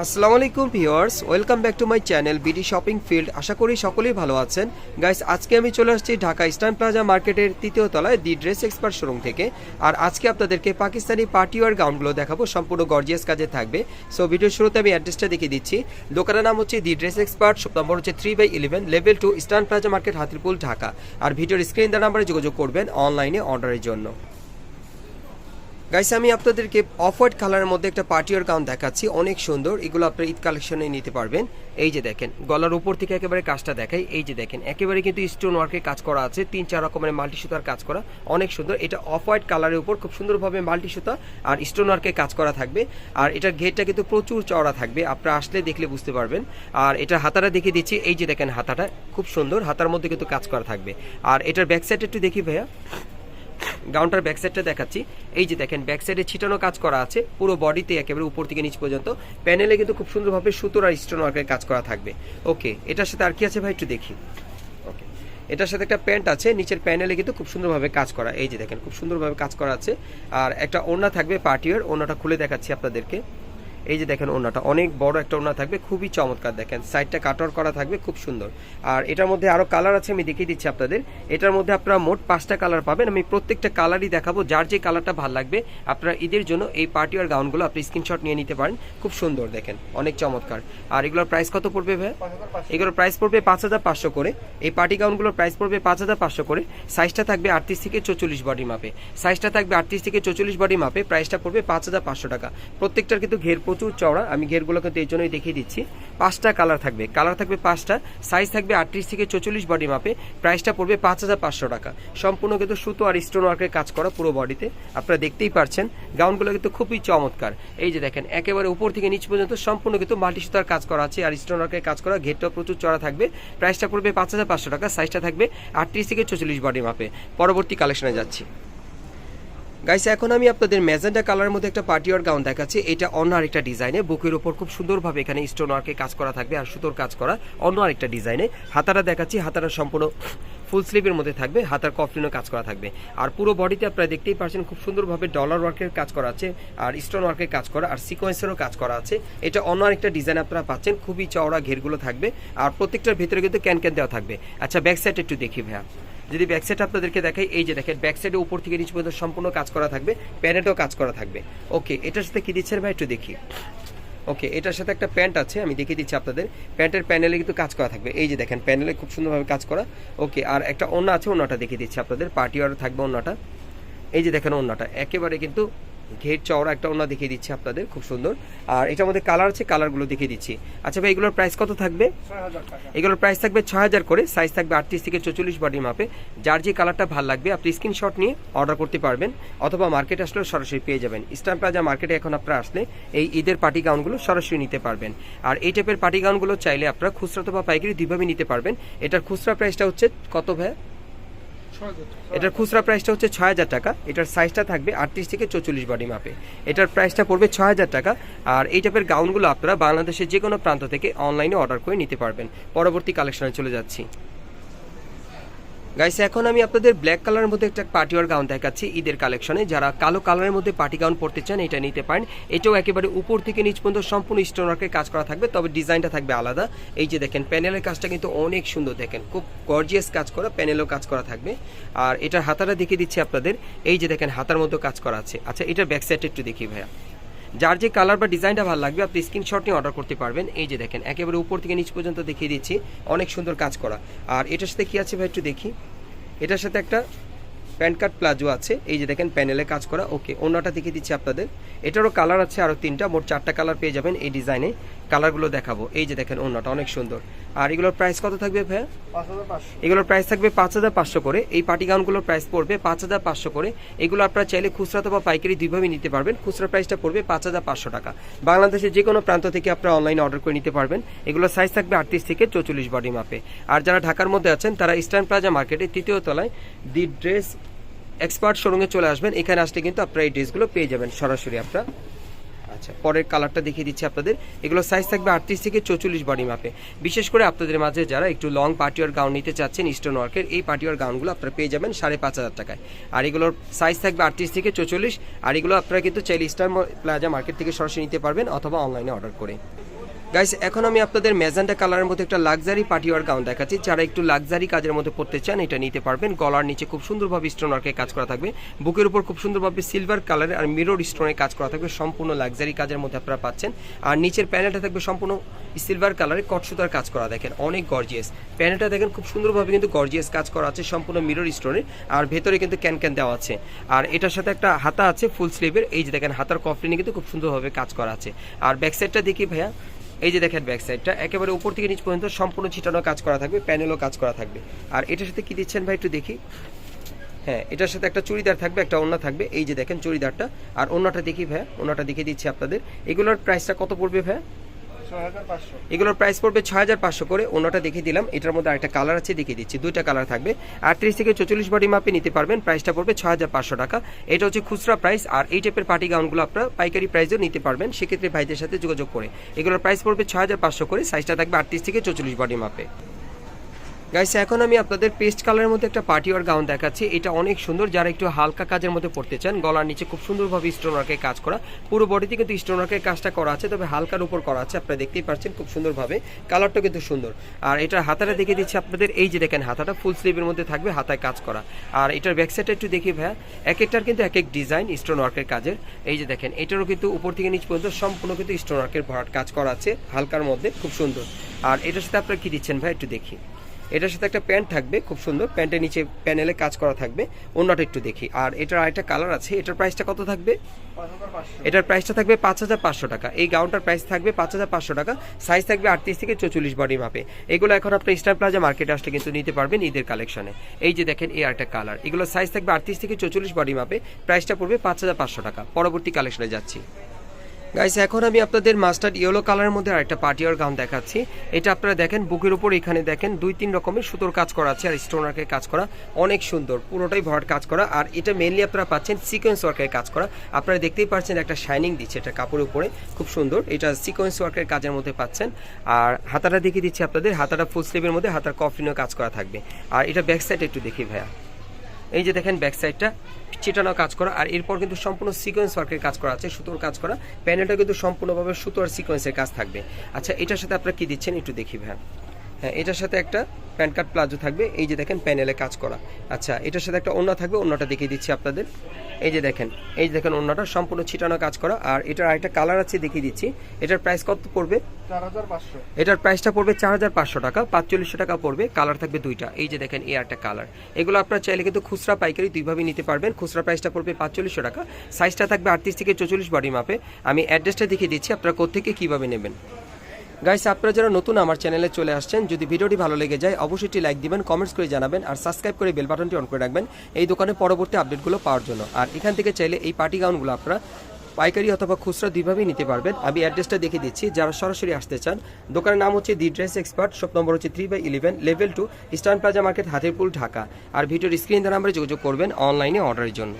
আসসালামু আলাইকুম viewers, welcome back to my channel BD shopping field আশা করি সকলেই ভালো আছেন। গাইস, আজকে আমি চলে আসছি ঢাকা ইস্টার্ন প্লাজা মার্কেটের তৃতীয় তলায় দি ড্রেস এক্সপার্ট শোরুম থেকে। আর আজকে আপনাদেরকে পাকিস্তানি পার্টি ওয়ার গাউনগুলো দেখাবো, সম্পূর্ণ গর্জিয়াস কাজে থাকবে। সো ভিডিওর শুরুতে আমি অ্যাড্রেসটা দেখিয়ে দিচ্ছি। দোকানের নাম হচ্ছে the dress expert, shop number হচ্ছে three by eleven level two Eastern Plaza market, Hatirpul, Dhaka. আর ভিডিওর স্ক্রিন দেওয়ার নাম্বারে যোগাযোগ করবেন অনলাইনে অর্ডারের জন্য। গাইস আমি আপনাদেরকে অফ হোয়াইট কালারের মধ্যে একটা পার্টিয়ার গাউন দেখাচ্ছি, অনেক সুন্দর। এগুলো আপনার ঈদ কালেকশনে নিতে পারবেন। এই যে দেখেন, গলার উপর থেকে একেবারে কাজটা দেখাই। এই যে দেখেন, একেবারে কিন্তু স্টোন ওয়ার্কের কাজ করা আছে, তিন চার রকমের মাল্টি সুতার কাজ করা, অনেক সুন্দর। এটা অফ হোয়াইট কালারের উপর খুব সুন্দরভাবে মাল্টি সুতা আর স্টোন ওয়ার্কের কাজ করা থাকবে। আর এটার ঘেরটা কিন্তু প্রচুর চওড়া থাকবে, আপনারা আসলে দেখলে বুঝতে পারবেন। আর এটা হাতাটা দেখিয়ে দিচ্ছি, এই যে দেখেন হাতাটা, খুব সুন্দর। হাতার মধ্যে কিন্তু কাজ করা থাকবে। আর এটার ব্যাক সাইড একটু দেখি ভাইয়া। গাউনটার ব্যাক সাইডটা দেখাচ্ছি। এই যে দেখেন ব্যাক সাইডে ছিটানো কাজ করা আছে, পুরো বডিতে একেবারে উপর থেকে নিচ পর্যন্ত। প্যানেলে কিন্তু খুব সুন্দরভাবে সুতোর আর স্টোন ওয়ার্কের কাজ করা থাকবে। ওকে এটার সাথে আর কি আছে ভাই একটু দেখি। ওকে এটার সাথে একটা প্যান্ট আছে, নিচের প্যানেলে কিন্তু খুব সুন্দরভাবে কাজ করা। এই যে দেখেন, খুব সুন্দরভাবে কাজ করা আছে। আর একটা ওড়না থাকবে পার্টিওয়ার ওড়নাটা খুলে দেখাচ্ছি আপনাদেরকে। এই যে দেখেন ওনাটা অনেক বড় একটা ওড়না থাকবে, খুবই চমৎকার দেখেন। সাইডটা কাটর করা থাকবে, খুব সুন্দর। আর এটার মধ্যে আরও কালার আছে, আমি দেখিয়ে দিচ্ছি আপনাদের। এটার মধ্যে আপনারা মোট পাঁচটা কালার পাবেন। আমি প্রত্যেকটা কালারই দেখাবো, যার যে কালারটা ভালো লাগবে। আপনারা ঈদের জন্য এই পার্টি আর গাউনগুলো আপনি স্ক্রিনশট নিয়ে নিতে পারেন। খুব সুন্দর দেখেন, অনেক চমৎকার। আর এগুলোর প্রাইস কত পড়বে ভাই এগুলোর প্রাইস পড়বে পাঁচ হাজার পাঁচশো করে। এই পার্টি গাউনগুলোর প্রাইস পড়বে পাঁচ হাজার পাঁচশো করে। সাইজটা থাকবে আটত্রিশ থেকে চৌচল্লিশ বডি মাপে সাইজটা থাকবে আটত্রিশ থেকে চৌচল্লিশ বডি মাপে প্রাইসটা পড়বে পাঁচ হাজার পাঁচশো টাকা। প্রত্যেকটার কিন্তু ঘের প্রচুর চওড়া, আমি ঘেরগুলো কিন্তু এই জন্যই দেখিয়ে দিচ্ছি। পাঁচটা কালার থাকবে। কালার থাকবে পাঁচটা সাইজ থাকবে আটত্রিশ থেকে চৌচল্লিশ বডি মাপে প্রাইসটা পড়বে পাঁচ হাজার পাঁচশো টাকা। সম্পূর্ণ কিন্তু সুতো আর স্টোন ওয়ার্কের কাজ করা পুরো বডিতে আপনারা দেখতেই পারছেন গাউনগুলো কিন্তু খুবই চমৎকার। এই যে দেখেন, একেবারে উপর থেকে নিচ পর্যন্ত সম্পূর্ণ কিন্তু মাল্টি সুতার কাজ করা আছে আর স্টোন ওয়ার্কের কাজ করা, ঘেরটাও প্রচুর চড়া থাকবে। প্রাইসটা পড়বে পাঁচ হাজার পাঁচশো টাকা সাইজটা থাকবে আটত্রিশ থেকে চল্লিশ বডি মাপে পরবর্তী কালেকশনে যাচ্ছি। গাইস এখন আমি আপনাদের ম্যাজেন্ডা কালারের মধ্যে একটা পার্টি ওয়ার গাউন দেখাচ্ছি। এটা অন্য আরেকটা ডিজাইনে। বুকের উপর খুব সুন্দরভাবে এখানে স্টোন ওয়ার্কে কাজ করা থাকবে আর সুতোর কাজ করা অন্য আরেকটা ডিজাইনে। হাতাটা দেখাচ্ছি, হাতাটা সম্পূর্ণ ফুল স্লিভের মধ্যে থাকবে হাতার কফলিনও কাজ করা থাকবে। আর পুরো বডিতে আপনারা দেখতেই পাচ্ছেন খুব সুন্দরভাবে ডলার ওয়ার্কের কাজ করা আছে, আর স্টোন ওয়ার্কের কাজ করা, আর সিকোয়েন্সেরও কাজ করা আছে। এটা অন্য আরেকটা ডিজাইন আপনারা পাচ্ছেন, খুবই চওড়া ঘেরগুলো থাকবে, আর প্রত্যেকটার ভেতরে কিন্তু ক্যান ক্যান দেওয়া থাকবে। আচ্ছা ব্যাক সাইড একটু দেখি ভাইয়া। যদি ব্যাক সাইড আপনাদেরকে দেখাই, এই যে দেখেন ব্যাক সাইডে উপর থেকে নিচ পর্যন্ত সম্পূর্ণ কাজ করা থাকবে প্যানেটও কাজ করা থাকবে। ওকে এটার সাথে কি দিচ্ছেন ভাই একটু দেখি। ওকে এটার সাথে একটা প্যান্ট আছে, আমি দেখিয়ে দিচ্ছি আপনাদের। প্যান্টের প্যানেলে কিন্তু কাজ করা থাকবে। এই যে দেখেন, প্যানেলে খুব সুন্দরভাবে কাজ করা। ওকে আর একটা অন্য আছে অন্যটা দেখিয়ে দিচ্ছি আপনাদের। পার্টি ওয়ার থাকবে অন্যটা এই যে দেখেন অন্যটা একেবারে কিন্তু ঘের চওড়া একটা ওনা দেখিয়ে দিচ্ছি আপনাদের খুব সুন্দর। আর এটার মধ্যে কালার আছে কালারগুলো দেখিয়ে দিচ্ছি। আচ্ছা ভাই এগুলোর প্রাইস কত থাকবে? এগুলোর প্রাইস থাকবে ছয় হাজার করে সাইজ থাকবে আটত্রিশ থেকে চল্লিশ বডি মাপে যার যে কালারটা ভালো লাগবে আপনি স্ক্রিনশট নিয়ে অর্ডার করতে পারবেন অথবা মার্কেট আসলেও সরাসরি পেয়ে যাবেন। ইস্টার্ন প্লাজা মার্কেটে এখন আপনারা আসলে এই ঈদের পার্টি গাউনগুলো সরাসরি নিতে পারবেন। আর এই টাইপের পার্টি গাউনগুলো চাইলে আপনারা খুচরা বা পাইকারি দুইভাবে নিতে পারবেন। এটার খুচরা প্রাইসটা হচ্ছে কত ভাই এটার খুচরা প্রাইসটা হচ্ছে ছয় হাজার টাকা। এটার সাইজটা থাকবে আটত্রিশ থেকে চৌচল্লিশ বডি মাপে এটার প্রাইসটা পড়বে ছয় হাজার টাকা। আর এই টাইপের গাউনগুলো আপনারা বাংলাদেশের যে কোনো প্রান্ত থেকে অনলাইনে অর্ডার করে নিতে পারবেন। পরবর্তী কালেকশনে চলে যাচ্ছি। গাইস এখন আমি আপনাদের ব্ল্যাক কালারের মধ্যে একটা পার্টিওয়ার গাউন দেখাচ্ছি, ঈদের কালেকশনে যারা কালো কালারের মধ্যে পার্টি গাউন পড়তে চান, এটা নিতে পারেন। এটাও একেবারে উপর থেকে নিচ পর্যন্ত সম্পূর্ণ স্টোন ওয়ার্কের কাজ করা থাকবে, তবে ডিজাইনটা থাকবে আলাদা। এই যে দেখেন প্যানেলের কাজটা কিন্তু অনেক সুন্দর দেখেন, খুব গর্জিয়াস কাজ করা প্যানেলও কাজ করা থাকবে। আর এটার হাতাটা দেখিয়ে দিচ্ছি আপনাদের, এই যে দেখেন, হাতার মতো কাজ করা আছে। আচ্ছা এটার ব্যাক সাইড একটু দেখি ভাইয়া। যার যে কালার বা ডিজাইনটা ভালো লাগবে, আপনি স্ক্রিনশট নিয়ে অর্ডার করতে পারবেন। এই যে দেখেন, একেবারে উপর থেকে নিচ পর্যন্ত দেখিয়ে দিচ্ছি। অনেক সুন্দর কাজ করা। আর এটার সাথে কি আছে ভাই একটু দেখি। এটার সাথে একটা প্যান্ট কার্ড প্লাজো আছে। এই যে দেখেন প্যানেলে কাজ করা। ওকে অন্যটা দেখিয়ে দিচ্ছি আপনাদের। এটারও কালার আছে আরও তিনটা। মোট চারটা কালার পেয়ে যাবেন এই ডিজাইনে কালারগুলো দেখাবো। এই যে দেখেন অন্যটা অনেক সুন্দর। আর এগুলোর প্রাইস কত থাকবে ভাইয়া? এগুলোর প্রাইস থাকবে পাঁচ হাজার পাঁচশো করে। এই পার্টি গাউনগুলোর প্রাইস পড়বে পাঁচ হাজার পাঁচশো করে। এগুলো আপনারা চাইলে খুচরা বা পাইকারি দুইভাবে নিতে পারবেন। খুচরা প্রাইসটা পড়বে পাঁচ হাজার পাঁচশো টাকা। বাংলাদেশের যে কোনো প্রান্ত থেকে আপনারা অনলাইনে অর্ডার করে নিতে পারবেন। এগুলো সাইজ থাকবে আটত্রিশ থেকে চৌচল্লিশ বডি মাপে আর যারা ঢাকার মধ্যে আছেন তারা ইস্টার্ন প্লাজা মার্কেটে তৃতীয় তলায় দি ড্রেস এক্সপার্ট শোরুমে চলে আসবেন। এখানে আসলে কিন্তু আপনারা এই ড্রেসগুলো পেয়ে যাবেন সরাসরি আপনারা। আচ্ছা পরের কালারটা দেখিয়ে দিচ্ছি আপনাদের। এগুলো সাইজ থাকবে আটত্রিশ থেকে চৌচল্লিশ বডি মাপে বিশেষ করে আপনাদের মাঝে যারা একটু লং পার্টিওয়ার গাউন নিতে চাচ্ছেন ইস্টার্ন ওয়ার্কের এই পার্টিওয়ার গাউনগুলো আপনারা পেয়ে যাবেন সাড়ে পাঁচ হাজার টাকায়। আর এগুলোর সাইজ থাকবে আটত্রিশ থেকে চৌচল্লিশ। আর এগুলো আপনারা কিন্তু চাইলে ইস্টার্ন প্লাজা মার্কেট থেকে সরাসরি নিতে পারবেন অথবা অনলাইনে অর্ডার করে। গাইস এখন আমি আপনাদের ম্যাজেন্টা কালারের মধ্যে একটা লাক্সারি পার্টিওয়ার গাউন দেখাচ্ছি। যারা একটু লাক্সারি কাজের মধ্যে পড়তে চান, এটা নিতে পারবেন। গলার নিচে খুব সুন্দরভাবে স্টোন ওয়ার্কের কাজ করা থাকবে। বুকের উপর খুব সুন্দরভাবে সিলভার কালারের আর মিরর স্টোনের কাজ করা থাকবে। সম্পূর্ণ লাক্সারি কাজের মধ্যে আপনারা পাচ্ছেন। আর নিচের প্যানেলটা থাকবে সম্পূর্ণ সিলভার কালারের কটসুতার কাজ করা দেখেন। অনেক গর্জিয়াস প্যানেলটা দেখেন খুব সুন্দরভাবে কিন্তু গর্জিয়াস কাজ করা আছে, সম্পূর্ণ মিরর স্টোনের আর ভেতরে কিন্তু ক্যান ক্যান দেওয়া আছে। আর এটার সাথে একটা হাতা আছে ফুল স্লিভের এই যে দেখেন, হাতার কফলিনে কিন্তু খুব সুন্দরভাবে কাজ করা আছে। আর ব্যাক সাইডটা দেখি ভাইয়া। এই যে দেখেন ব্যাক সাইডটা একেবারে উপর থেকে নিচ পর্যন্ত সম্পূর্ণ ছিটানো কাজ করা থাকবে প্যানেলও কাজ করা থাকবে। আর এটার সাথে কি দিচ্ছেন ভাই একটু দেখি। হ্যাঁ এটার সাথে একটা চুড়িদার থাকবে, একটা ওনা থাকবে। এই যে দেখেন চুড়িদারটা। আর ওনাটা দেখি ভাই ওনাটা দেখে দিচ্ছি আপনাদের। এগুলোর প্রাইসটা কত পড়বে ভাই? এগুলোর প্রাইস পড়বে ছয় হাজার পাঁচশো করে। অন্যটা দেখিয়ে দিলাম। এটার মধ্যে আরেকটা কালার আছে, দেখিয়ে দিচ্ছি। দুইটা কালার থাকবে। আটত্রিশ থেকে চল্লিশ বডি মাপে নিতে পারবেন। প্রাইসটা পড়বে ছয় হাজার পাঁচশো টাকা। এটা হচ্ছে খুচরা প্রাইস আর এই টাইপের পার্টি গাউনগুলো আপনারা পাইকারি প্রাইসেও নিতে পারবেন। সেক্ষেত্রে ভাইদের সাথে যোগাযোগ করে। এগুলোর প্রাইস পড়বে ছয় হাজার পাঁচশো করে। সাইজটা থাকবে আটত্রিশ থেকে চল্লিশ বডি মাপে গাইস এখন আমি আপনাদের পেস্ট কালারের মধ্যে একটা পার্টি ওয়ার গাউন দেখাচ্ছি। এটা অনেক সুন্দর। যারা একটু হালকা কাজের মধ্যে পড়তে চান, গলার নিচে খুব সুন্দরভাবে স্টোন ওয়ার্কের কাজ করা। পুরো বডিতে কিন্তু স্টোন ওয়ার্কের কাজটা করা আছে, তবে হালকার উপর করা আছে। আপনারা দেখতেই পাচ্ছেন খুব সুন্দরভাবে। কালারটা কিন্তু সুন্দর। আর এটার হাতাটা দেখে দিচ্ছি আপনাদের। এই যে দেখেন হাতাটা ফুল স্লিভের মধ্যে থাকবে, হাতায় কাজ করা। আর এটার ব্যাক সাইডটা একটু দেখি ভাইয়া। এক একটার কিন্তু এক এক ডিজাইন স্টোন ওয়ার্কের কাজের। এই যে দেখেন, এটারও কিন্তু উপর থেকে নিচ পর্যন্ত সম্পূর্ণ কিন্তু স্টোন ওয়ার্কের ভরাট কাজ করা আছে, হালকার মধ্যে, খুব সুন্দর। আর এটার সাথে আপনারা কি দিচ্ছেন ভাই একটু দেখি। এটার সাথে একটা প্যান্ট থাকবে খুব সুন্দর। প্যান্টের নিচে প্যানেলে কাজ করা থাকবে। অন্যটা একটু দেখি। আর এটার আরেকটা কালার আছে। এটার প্রাইসটা কত থাকবে? এটার প্রাইসটা থাকবে পাঁচ হাজার পাঁচশো টাকা। এই গাউনটার প্রাইস থাকবে পাঁচ হাজার পাঁচশো টাকা। সাইজ থাকবে আটত্রিশ থেকে চৌচল্লিশ বডি মাপে এগুলো এখন আপনি স্টার প্লাজা মার্কেটে আসলে কিন্তু নিতে পারবেন ঈদের কালেকশনে এই যে দেখেন এই একটা কালার এগুলো সাইজ থাকবে আটত্রিশ থেকে চৌচল্লিশ বডি মাপে প্রাইসটা পড়বে পাঁচ হাজার পাঁচশো টাকা। পরবর্তী কালেকশনে যাচ্ছি। গাইস এখন আমি আপনাদের মাস্টার্ড ইয়েলো কালারের মধ্যে আরেকটা পার্টিয়ার গাউন দেখাচ্ছি। এটা আপনারা দেখেন, বুকের উপর এখানে দেখেন, দুই তিন রকমের সুতোর কাজ করা আছে আর স্টোন ওয়ার্কের কাজ করা অনেক সুন্দর, পুরোটাই ভরাট কাজ করা। আর এটা মেনলি আপনারা পাচ্ছেন সিকোয়েন্স ওয়ার্কের কাজ করা। আপনারা দেখতেই পাচ্ছেন একটা শাইনিং দিচ্ছে এটা কাপড়ের উপরে, খুব সুন্দর। এটা সিকোয়েন্স ওয়ার্কের কাজের মধ্যে পাচ্ছেন। আর হাতাটা দেখিয়ে দিচ্ছি আপনাদের, হাতাটা ফুল স্লিভের মধ্যে, হাতার কফিনও কাজ করা থাকবে। আর এটা ব্যাক সাইড একটু দেখি ভাইয়া। এই যে দেখেন ব্যাক সাইডটা চিটানো কাজ করা, আর এরপর কিন্তু সম্পূর্ণ সিকোয়েন্স ওয়ার্কের কাজ করা আছে, সুতোর কাজ করা। প্যানেলটা কিন্তু সম্পূর্ণভাবে সুতো আর সিকোয়েন্সের কাজ থাকবে। আচ্ছা এটার সাথে আপনারা কী দিচ্ছেন একটু দেখি হ্যাঁ হ্যাঁ এটার সাথে একটা প্যান্ট কার্ড প্লাজো থাকবে, এই যে দেখেন প্যানেলে কাজ করা। আচ্ছা এটার সাথে একটা অন্য থাকবে অন্যটা দেখিয়ে দিচ্ছি আপনাদের। এই যে দেখেন এই যে দেখেন ওন্নাটা সম্পূর্ণ ছিটানো কাজ করা। আর এটার আরেকটা কালার আছে দেখিয়ে দিচ্ছি। এটার প্রাইস কত পড়বে? এটার প্রাইসটা পড়বে চার হাজার পাঁচশো টাকা পাঁচচল্লিশশো টাকা পড়বে কালার থাকবে দুইটা। এই যে দেখেন এই একটা কালার। এগুলো আপনারা চাইলে কিন্তু খুচরা পাইকারি দুইভাবে নিতে পারবেন। খুচরা প্রাইসটা পড়বে পাঁচচল্লিশশো টাকা। সাইজটা থাকবে আটত্রিশ থেকে চৌচল্লিশ বডি মাপে আমি অ্যাড্রেসটা দেখিয়ে দিচ্ছি আপনারা কোথেকে কীভাবে নেবেন। গাইস আপনারা যারা নতুন আমার চ্যানেলে চলে আসছেন, যদি ভিডিওটি ভালো লেগে যায়, অবশ্যই লাইক দিবেন কমেন্টস করে জানাবেন, আর সাবস্ক্রাইব করে বেল বাটনটি অন করে রাখবেন। এই দোকানে পরবর্তী আপডেটগুলো পাওয়ার জন্য। আর এখান থেকে চাইলে এই পার্টি গাউনগুলো আপনারা পাইকারি অথবা খুচরা দুইভাবেই নিতে পারবেন। আমি অ্যাড্রেসটা দেখে দিচ্ছি। যারা সরাসরি আসতে চান, দোকানের নাম হচ্ছে the dress expert shop number হচ্ছে three by eleven level two Eastern Plaza market Hatirpul Dhaka আর ভিডিওর স্ক্রিন নাম্বারে যোগাযোগ করবেন অনলাইনে অর্ডারের জন্য।